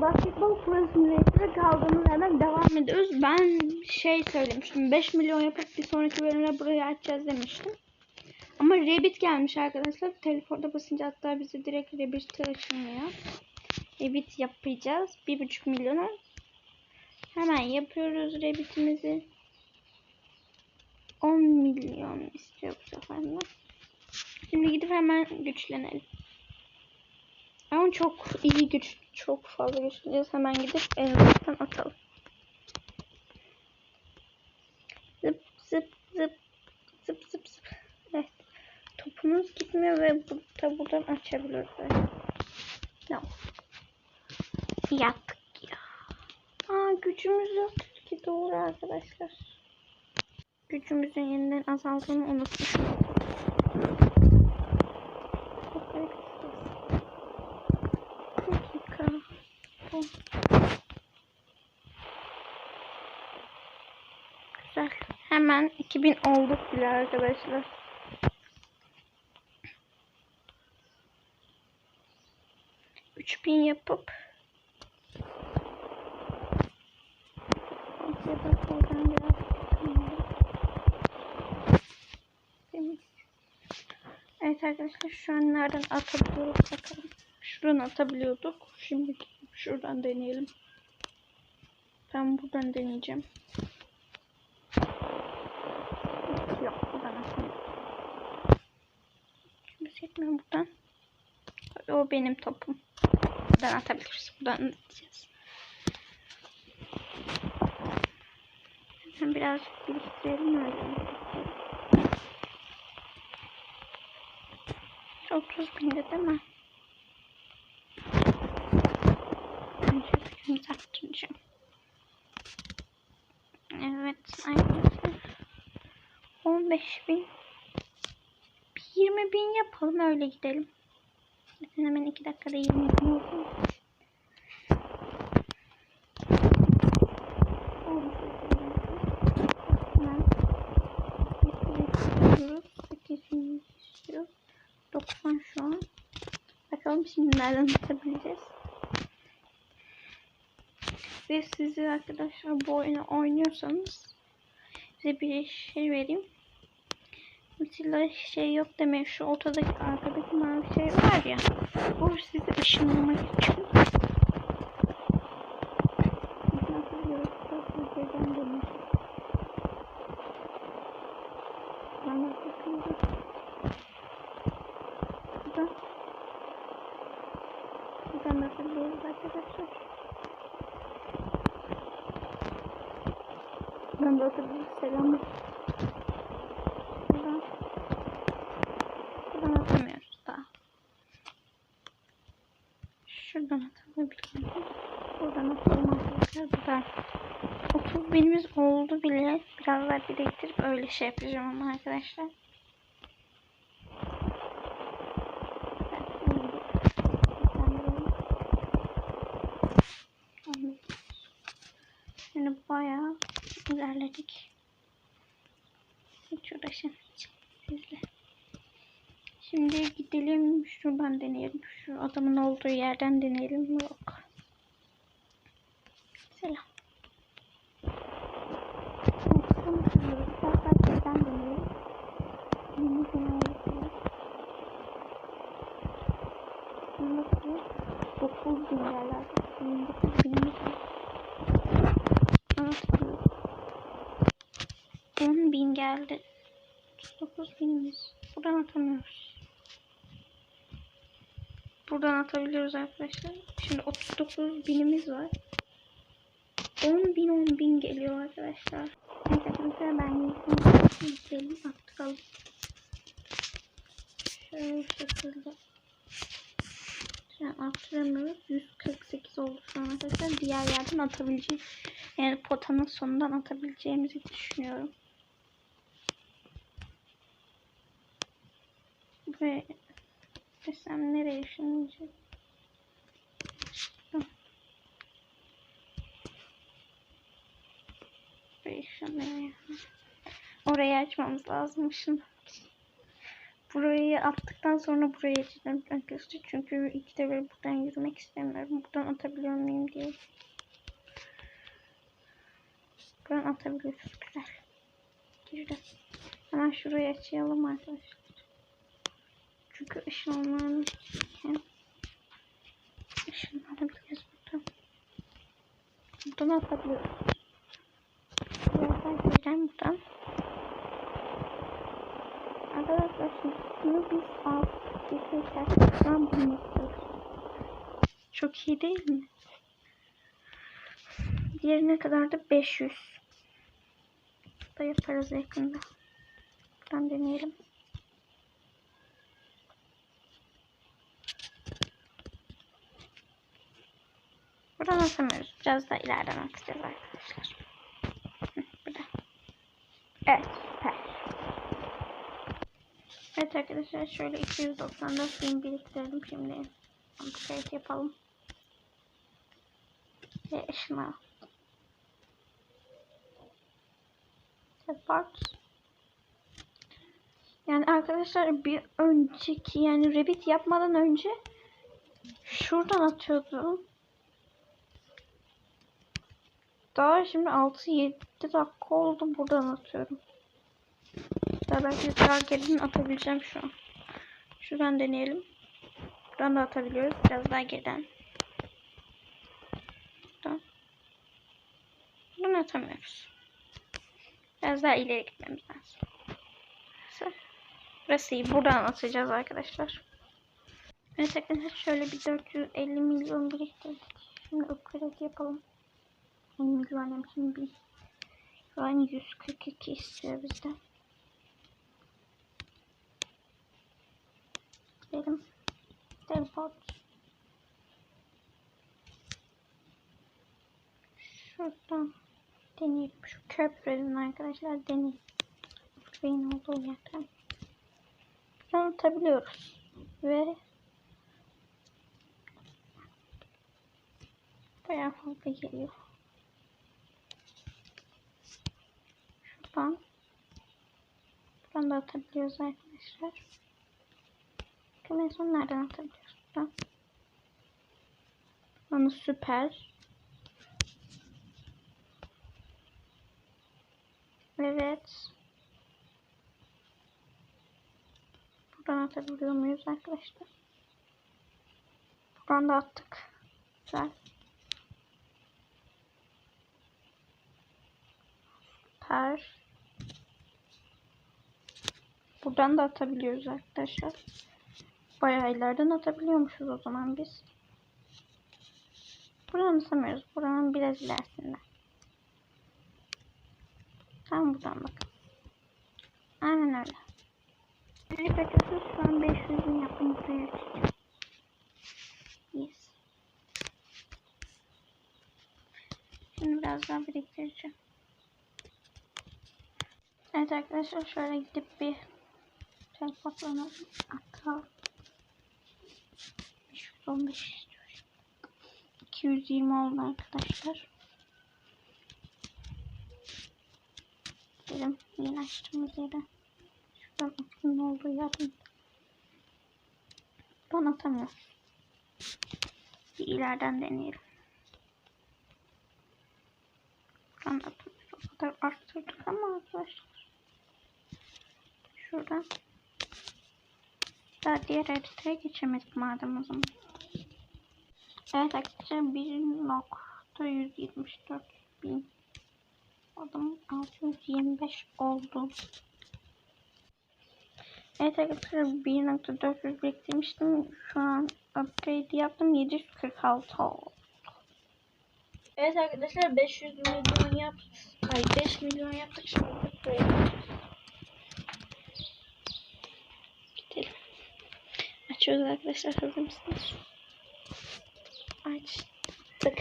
basketbol pro simülatörü kaldığımız yerden devam ediyoruz. Ben şey söylemiştim. 5 milyon yapıp bir sonraki bölümde burayı açacağız demiştim. Ama Rabbit gelmiş arkadaşlar. Telefonda basınca hatta bize direkt Rabbit açılmıyor. Rabbit yapacağız. 1,5 milyona. Hemen yapıyoruz Rabbit'imizi. 10 milyon istiyor bu sefer de. Şimdi gidip hemen güçlenelim. Ama çok iyi güç, çok fazla güçleneceğiz. Hemen gidip elimizden atalım. Zıp zıp zıp zıp zıp zıp. Evet. Topunuz gitmiyor ve bu, da buradan açabiliyoruz. Evet. Tamam. Yattık ya. Aa gücümüz yok ki doğru arkadaşlar. Gücümüzün yeniden azaldığını unutmuşum. Çok garip bir ses. dakika. Bu. Güzel. Hemen 2000 olduk bile arkadaşlar. Üç bin yapıp. Evet arkadaşlar şu an nereden atabiliyoruz bakalım. Şuradan atabiliyorduk. Şimdi şuradan deneyelim. Ben buradan deneyeceğim. Yok buradan atamıyorum. Yetmiyor buradan. O benim topum. Buradan atabiliriz. Buradan atacağız. Birazcık biriktirelim öyle. 30 binde değil mi? Önce gücümüzü arttıracağım. Evet arkadaşlar. 15 bin. 20 bin yapalım öyle gidelim. Zaten hemen 2 dakikada 20 bin oldu. Hemen 800 istiyor. 90 şu an. Bakalım şimdi nereden atabileceğiz. Ve sizi arkadaşlar bu oyunu oynuyorsanız size bir şey vereyim. Mesela şey yok demeyin şu ortadaki arkadaki mavi şey var ya. Bu sizi ışınlamak için. Nasıl yoksa sizden demiş. Bana bakın. Buradan. Buradan atabiliyoruz arkadaşlar. Ben de atabiliriz. Selamlar. Buradan. Buradan atamıyoruz daha. Şuradan atabilirim. Buradan atalım arkadaşlar. Buradan. 30 binimiz oldu bile. Biraz daha biriktirip öyle şey yapacağım ama arkadaşlar. Şimdi bayağı ilerledik. Hiç uğraşamayacağım sizle. Şimdi gidelim şuradan deneyelim. Şu adamın olduğu yerden deneyelim. Yok. Selam. 9 bin yerler. 9 binimiz var. Anlatılıyor. 10 bin geldi. 39 binimiz. Buradan atamıyoruz. Buradan atabiliyoruz arkadaşlar. Şimdi 39 binimiz var. 10 bin 10 bin geliyor arkadaşlar. Evet arkadaşlar ben yükledim. Yükleyelim. Attıkalım. Şöyle şekilde. An arttıramıyoruz. 148 oldu şu an arkadaşlar. Diğer yerden atabileceğim. Yani potanın sonundan atabileceğimizi düşünüyorum. Ve desem nereye ışınlıyor. Orayı açmamız lazım için. burayı attıktan sonra buraya geçeceğim arkadaşlar. Çünkü ikide bir buradan yürümek istemiyorum. Buradan atabiliyor muyum diye. Buradan atabiliyoruz. Güzel. Girdi. Hemen şurayı açalım arkadaşlar. Çünkü ışınlanırken ışınlanabiliriz buradan. Buradan atabiliyoruz. Birazdan gireceğim buradan. Arkadaşlar şimdi bunu biz. Geçerken şu an bunu yapıyoruz. Çok iyi değil mi? Diğerine kadar da 500. Da yaparız yakında. Buradan deneyelim. Buradan atamıyoruz. Biraz daha ileriden atacağız arkadaşlar. Burada. Evet süper. Evet arkadaşlar şöyle 294 bin biriktirelim şimdi. Upgrade yapalım. Ve ışını Support. Yani arkadaşlar bir önceki yani Rabbit yapmadan önce şuradan atıyordum. Daha şimdi 6-7 dakika oldu buradan atıyorum. Daha belki daha geriden atabileceğim şu an. Şuradan deneyelim. Buradan da atabiliyoruz. Biraz daha geriden. Buradan. Buradan atamıyoruz. Biraz daha ileri gitmemiz lazım. Burası. Burası iyi. Buradan atacağız arkadaşlar. Arkadaşlar şöyle bir 450 milyon biriktirdik. Şimdi upgrade yapalım. 10 milyon hem şimdi bir şu an 142 istiyor bizden. Gidelim. Teleport. Şuradan deneyelim. Şu köprüden arkadaşlar deneyelim. Köprünün olduğu yerden. Buradan atabiliyoruz. Ve bayağı fazla geliyor. Şuradan Buradan da atabiliyoruz arkadaşlar. Bakın en son nereden atabiliyoruz? Buradan. Onu süper. Evet. Buradan atabiliyor muyuz arkadaşlar? Buradan da attık. Güzel. Süper. Buradan da atabiliyoruz arkadaşlar. Bayağı ileriden atabiliyormuşuz o zaman biz. Buradan atamıyoruz. Buranın biraz ilerisinde. Tam buradan bakın. Aynen öyle. Evet arkadaşlar şu an 500 bin yaptım. Buraya açacağım. Yes. Şimdi biraz daha biriktireceğim. Evet arkadaşlar şöyle gidip bir teleportlanalım. Hatta 515 istiyorum. 220 oldu arkadaşlar. Gidelim yeni açtığımız yere. Şurada bakın ne olduğu yardım. Ben atamıyorum. Bir ileriden deneyelim. Atamıyoruz. O kadar arttırdık ama arkadaşlar. Şuradan. Daha diğer haritaya geçemedik madem o zaman. Evet arkadaşlar 1.174 bin Adam 625 oldu. Evet arkadaşlar 1.400 biriktirmiştim. Şu an upgrade yaptım. 746 oldu. Evet arkadaşlar 500 milyon yaptık. Ay 5 milyon yaptık. Şimdi upgrade yapacağız. Gidelim. Açıyoruz arkadaşlar. Hazır mısınız? Açtık.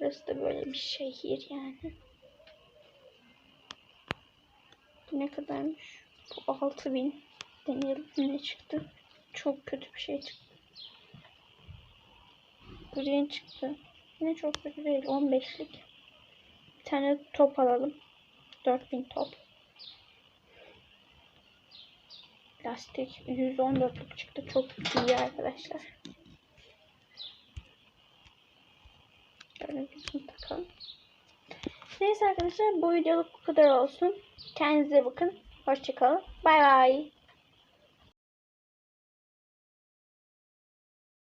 Burası da böyle bir şehir yani. Bu ne kadarmış? Bu 6000 deneyelim ne çıktı. Çok kötü bir şey çıktı. Green çıktı. Yine çok kötü değil. 15'lik. Bir tane top alalım. 4000 top. Lastik 114'lük çıktı. Çok iyi arkadaşlar. Şöyle bir takalım. Neyse arkadaşlar bu videoluk bu kadar olsun. Kendinize bakın. Hoşçakalın. Bay bay.